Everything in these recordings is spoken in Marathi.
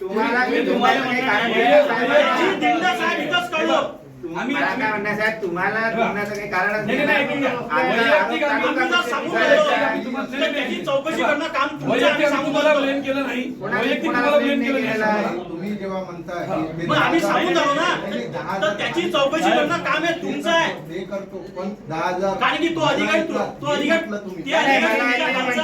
तुम्हाला तुम्हाला काही कारण तुम्हाला बोलण्याचं काही त्याची चौकशी करणं काम केलं नाही. तुम्ही जेव्हा आम्ही सांगून जाऊ ना. तर त्याची चौकशी करणं काम आहे तुमचं आहे. ते करतो पण दहा हजार कारण की तो अधिकारी तो तो अधिकारी म्हटलं तुम्ही. ते अधिकारी मला तुमच्या ऐकायला खालचा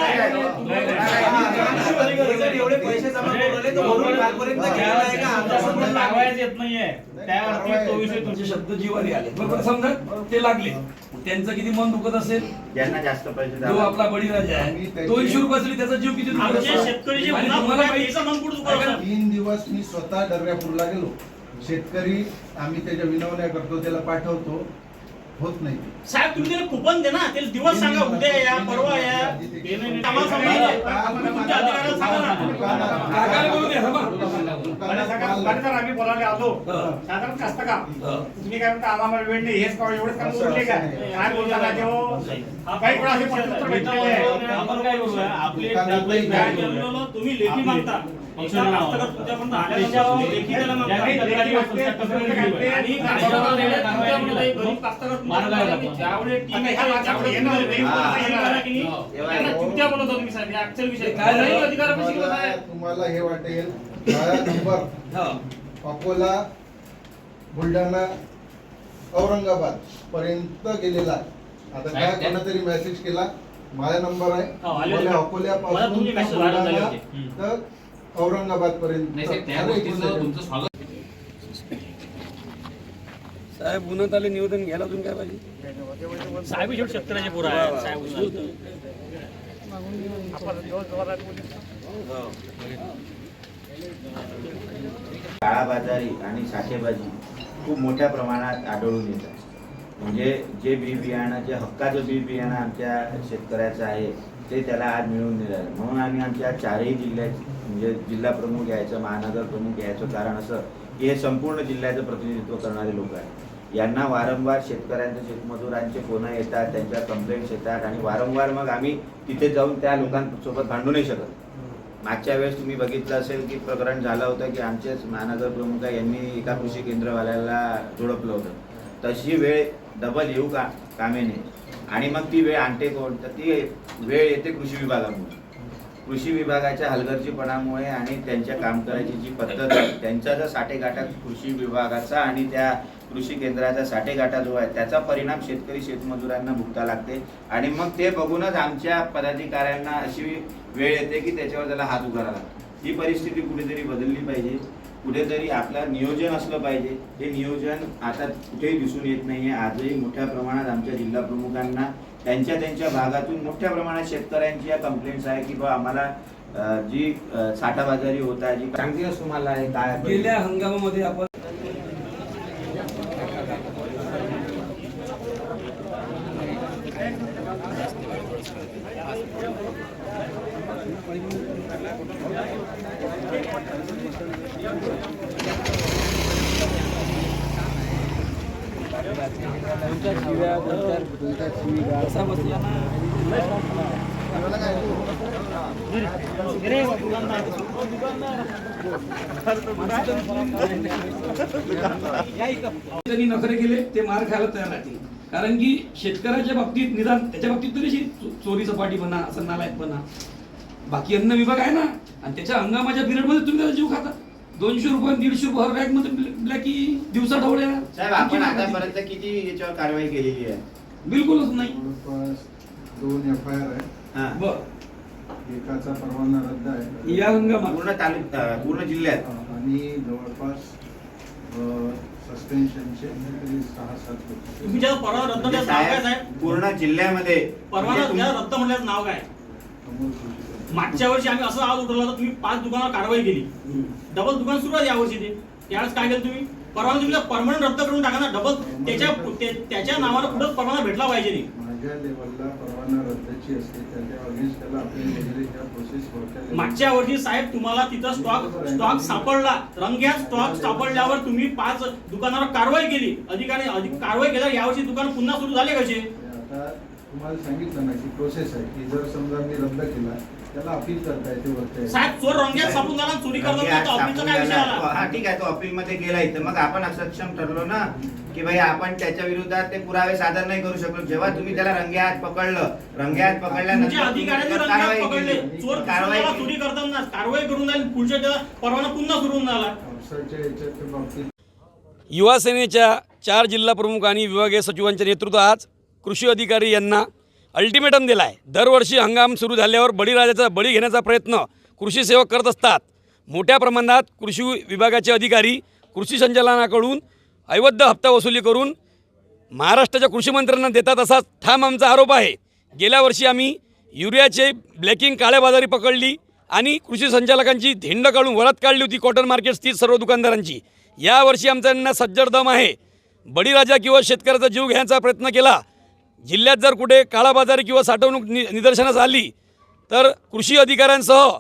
आहे. एवढे पैसे जमा करून तो भरून कालपर्यंत गेलेला आहे का? आता समजा लावायच येत नाहीये. त्यावरती तो विषय तुमचे शब्द जीवारी आले. बरोबर समजा ते लागले. त्यांचं किती मन दुखत असेल? ज्यांना जास्त पैसे जो द्यावे. आपला बळीराजा आहे तो रुपये असली त्याचा जीव किती दुखत आमचे असेल? शेतकरी जे आणि गुन्हा तुम्हाला मन? तीन दिवस मी स्वतः दर्यापूरला गेलो. शेतकरी आम्ही त्याच्या विनवण्या करतो त्याला पाठवतो. होत नाही. साहेब तुम्ही त्याला कुपन दे ना. त्याला दिवस सांगा उद्या या परवा या. आम्हाला. तुमच्या अधिकाऱ्याला सांगा. ना. दुकानात आम्ही आलो. हं. साधारण कास्त का? हं. तुम्ही काय म्हणता आम्हाला वेळ नाही हेच काम एवढेच काम उरले का? काय बोलता राजे हो? काही वेळा असे प्रत्युत्तर भेटलेले आहे. आपण काय करूया आपले दुकानातही काय नाही. ठरवलं, तुम्ही लेखी मागता. हा. तुम्हाला हे वाटेल. माझा नंबर. अकोला बुलढाणा औरंगाबाद पर्यंत गेलेला आहे. आता काय कोणतरी मेसेज केला? माझा नंबर आहे. हो, अकोल्यापासून औरंगाबाद पर्यंत नाही साहेब, उन्हात आले निवेदन घ्यायला अजून काय पाहिजे? साहेब शेवट शेतकऱ्याचे पोरं आहे साहेब काळाबाजारी आणि साठेबाजी खूप मोठ्या प्रमाणात आढळून येत आहे म्हणजे जे बी बियाणं जे हक्काचं बी बियाणं आमच्या शेतकऱ्याचं आहे ते त्याला आज मिळून दिलं म्हणून आम्ही आमच्या चारही जिल्ह्यात म्हणजे जिल्हा प्रमुख यायचं महानगर प्रमुख यायचं कारण असं की हे संपूर्ण जिल्ह्याचं प्रतिनिधित्व करणारे लोक आहेत. यांना वारंवार शेतकऱ्यांचे शेतमजुरांचे फोन येतात त्यांच्या कंप्लेंट्स येतात आणि वारंवार मग आम्ही तिथे जाऊन त्या लोकांसोबत भांडू नाही शकत. मागच्या वेळेस तुम्ही बघितलं असेल की प्रकरण झालं होतं की आमचेच महानगर प्रमुख यांनी एका कृषी केंद्रवाल्याला झोडपलं होतं. तशी वेळ डबल येऊ का कामे नाही आणि मग ती वेळ आणते कोण? तर ती वेळ येते कृषी विभागामुळे. कृषी विभागाच्या हलगर्जीपणामुळे आणि त्यांच्या काम करायची जी पद्धत आहे त्यांचा जर साठेगाठा कृषी विभागाचा आणि त्या कृषी केंद्राचा साठेगाठा जो आहे त्याचा परिणाम शेतकरी शेतमजुरांना भुगता लागते. आणि मग ते बघूनच आमच्या पदाधिकाऱ्यांना अशी वेळ येते की त्याच्यावर त्याला हात उघारा लागतो ही परिस्थिती कुठेतरी बदलली पाहिजे. कुठेतरी आपलं नियोजन असलं पाहिजे. हे नियोजन आता कुठेही दिसून येत नाही आहे आजही मोठ्या प्रमाणात आमच्या जिल्हा प्रमुखांना त्यांच्या त्यांच्या भागातून मोठ्या प्रमाणात शेतकऱ्यांची या कंप्लेंट्स आहे की बा आम्हाला जी साठाबाजारी होत आहे जी सांगतीलच तुम्हाला हे काय गेल्या हंगामामध्ये आपण त्यांनी नखरे केले ते मार खायला तयार राहतील कारण की शेतकऱ्याच्या बाबतीत निदान त्याच्या बाबतीत तरी चोरी सपाटी म्हणा असं नालायकपणा. बाकी अन्न विभाग आहे ना? आणि त्याच्या हंगामाच्या पिरियडमध्ये तुम्ही त्याचा जीव खाता. दोनशे रुपये दीडशे रुपये हर बॅगमध्ये ब्लॅकी दिवसा ढवळ्या साहेब आपण आतापर्यंत किती याच्यावर कारवाई केलेली आहे? बिलकुलच नाही. दोन एफ आय आर आहे. हा. बर. एकाचा परवाना रद्द आहे. या हंगामात. पूर्ण तालुक पूर्ण जिल्ह्यात? आणि जवळपास सस्पेन्शनचे तरी सहा सात. तुम्ही ज्या परवा रद्द म्हणजे पूर्ण जिल्ह्यामध्ये परवा म्हणजे रद्द म्हणल्याचं नाव काय? मागच्या वर्षी आम्ही असं आवाज उठवला होता तुम्ही पाच दुकानावर कारवाई केली. डबल दुकान सुरू आहे यावर्षी ते. त्यावेळेस काय केलं तुम्ही? परवाना तुम्ही परमनंट रद्द करून टाका ना. डबल त्याच्या त्याच्या नावाला पुढे परवाना भेटला पाहिजे नाही. मागच्या वर्षी साहेब तुम्हाला तिथं स्टॉक स्टॉक सापडला. रंग्यात स्टॉक सापडल्यावर तुम्ही पाच दुकानावर कारवाई केली. अधिकारी अधिक कारवाई केल्यावर यावर्षी दुकान पुन्हा सुरू झाले कसे? तुम्हाला सांगितलं ना की प्रोसेस आहे की जर समजा मी रद्द केला त्याला अपील करता येते वरती. साहेब चोर रंग्यात सापून झाला चोरी करतात रंगे नाही हात तर ऑफिसचा सापून काय विषय झाला. आला? हा ठीक आहे तो अपील मध्ये गेला इथं. मग आपण सक्षम ठरलो ना की भाई आपण त्याच्या विरोधात ते पुरावे सादर नाही करू शकलो. जेव्हा तुम्ही त्याला रंगेहात पकडलं रंगेहात तुमचे पकडल्यानंतर अधिकाऱ्यांनी तुम्ही रंग्यात कारवाई पकडले. केली. चोर कारवाई दुसऱ्याला चोरी केली. करताना कारवाई करून जाईल पुढच्या त्याला परवाना पुन्हा सुरू होऊन झाला. अफसरच्या याच्याच्या बाबतीत. युवा सेनेच्या चार जिल्हा प्रमुख आणि विभागीय सचिवांच्या नेतृत्वात आज कृषी अधिकारी यांना अल्टिमेटम दिला आहे दरवर्षी हंगाम सुरू झाल्यावर बळीराजाचा बळी घेण्याचा प्रयत्न कृषी सेवक करत असतात. मोठ्या प्रमाणात कृषी विभागाचे अधिकारी कृषी संचालनाकडून अवैध हप्ता वसुली करून महाराष्ट्राच्या कृषीमंत्र्यांना देतात असा ठाम आमचा आरोप आहे. गेल्या वर्षी आम्ही युरियाचे ब्लॅकिंग काळ्याबाजारी पकडली आणि कृषी संचालकांची धिंड काढून वरात काढली होती कॉटन मार्केट स्थित सर्व दुकानदारांची. यावर्षी आमच्यांना सज्जड दम आहे. बळीराजा किंवा शेतकऱ्याचा जीव घ्यायचा प्रयत्न केला. जिल्ह्यात जर कुठे काळाबाजारी किंवा साठवणूक नि निदर्शनास आली तर कृषी अधिकाऱ्यांसह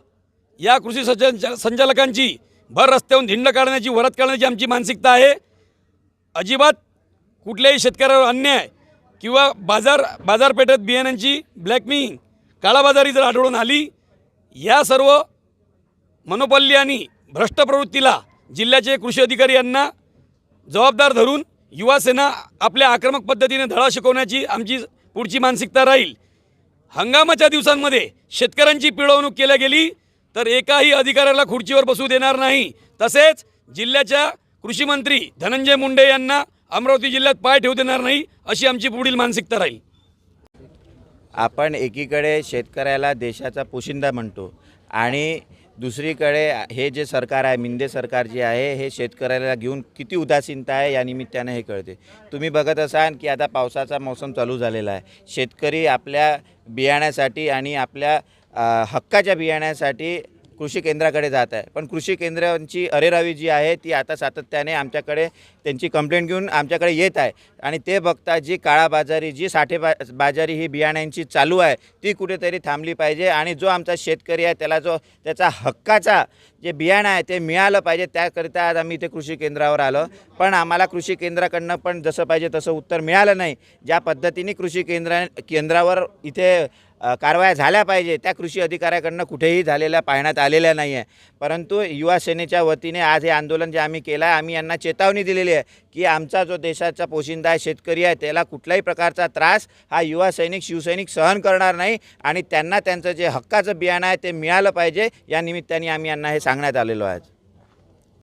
या कृषी संचा संचालकांची भर रस्त्याहून धिंड काढण्याची वरात काढण्याची आमची मानसिकता आहे. अजिबात कुठल्याही शेतकऱ्यावर अन्याय किंवा बाजार बाजारपेठेत बियाण्यांची ब्लॅकमिंग काळाबाजारी जर आढळून आली या सर्व मनोपल्ली आणि भ्रष्ट प्रवृत्तीला जिल्ह्याचे कृषी अधिकारी यांना जबाबदार धरून युवासेना आपल्या आक्रमक पद्धतीने धडा शिकवण्याची आमची पुढची मानसिकता राहील. हंगामाच्या दिवसांमध्ये शेतकऱ्यांची पिळवणूक केल्या गेली तर एकाही अधिकाऱ्याला खुर्चीवर बसू देणार नाही. तसेच जिल्ह्याच्या कृषीमंत्री धनंजय मुंडे यांना अमरावती जिल्ह्यात पाय ठेवू देणार नाही अशी आमची पुढील मानसिकता राहील. आपण एकीकडे शेतकऱ्याला देशाचा पोशिंदा म्हणतो आणि दुसरीकडे हे जे सरकार आहे मिंदे सरकार जे आहे हे शेतकऱ्याला घेऊन किती उदासीनता आहे या निमित्तानं हे कळते. तुम्ही बघत असाल की आता पावसाचा मौसम चालू झालेला आहे. शेतकरी आपल्या बियाण्यासाठी आणि आपल्या हक्काच्या बियाण्यासाठी कृषी केंद्राकडे जात आहे. पण कृषी केंद्रांची अरेरावी जी आहे ती आता सातत्याने आमच्याकडे त्यांची कंप्लेंट घेऊन आमच्याकडे येत आहे. आणि ते बघता जी काळाबाजारी जी साठे बा बाजारी ही बियाण्यांची चालू आहे ती कुठेतरी थांबली पाहिजे. आणि जो आमचा शेतकरी आहे त्याला जो त्याचा हक्काचा जे बियाणं आहे ते मिळालं पाहिजे. त्याकरिता आज आम्ही इथे कृषी केंद्रावर आलो. पण आम्हाला कृषी केंद्राकडनं पण जसं पाहिजे तसं उत्तर मिळालं नाही. ज्या पद्धतीने कृषी केंद्रा केंद्रावर इथे कारवाया झाल्या पाहिजे. त्या कृषी अधिकाऱ्याकडनं कुठेही झालेल्या पाहण्यात आलेल्या नाही आहे परंतु युवा सेनेच्या वतीने आज हे आंदोलन जे आम्ही केलं आहे आम्ही यांना चेतावणी दिलेली आहे की आमचा जो देशाचा पोशिंदा आहे शेतकरी आहे त्याला कुठल्याही प्रकारचा त्रास हा युवा सैनिक शिवसैनिक सहन करणार नाही आणि त्यांना त्यांचं जे हक्काचं बियाणं आहे ते मिळालं पाहिजे. या निमित्ताने आम्ही यांना हे सांगण्यात आलेलो आहे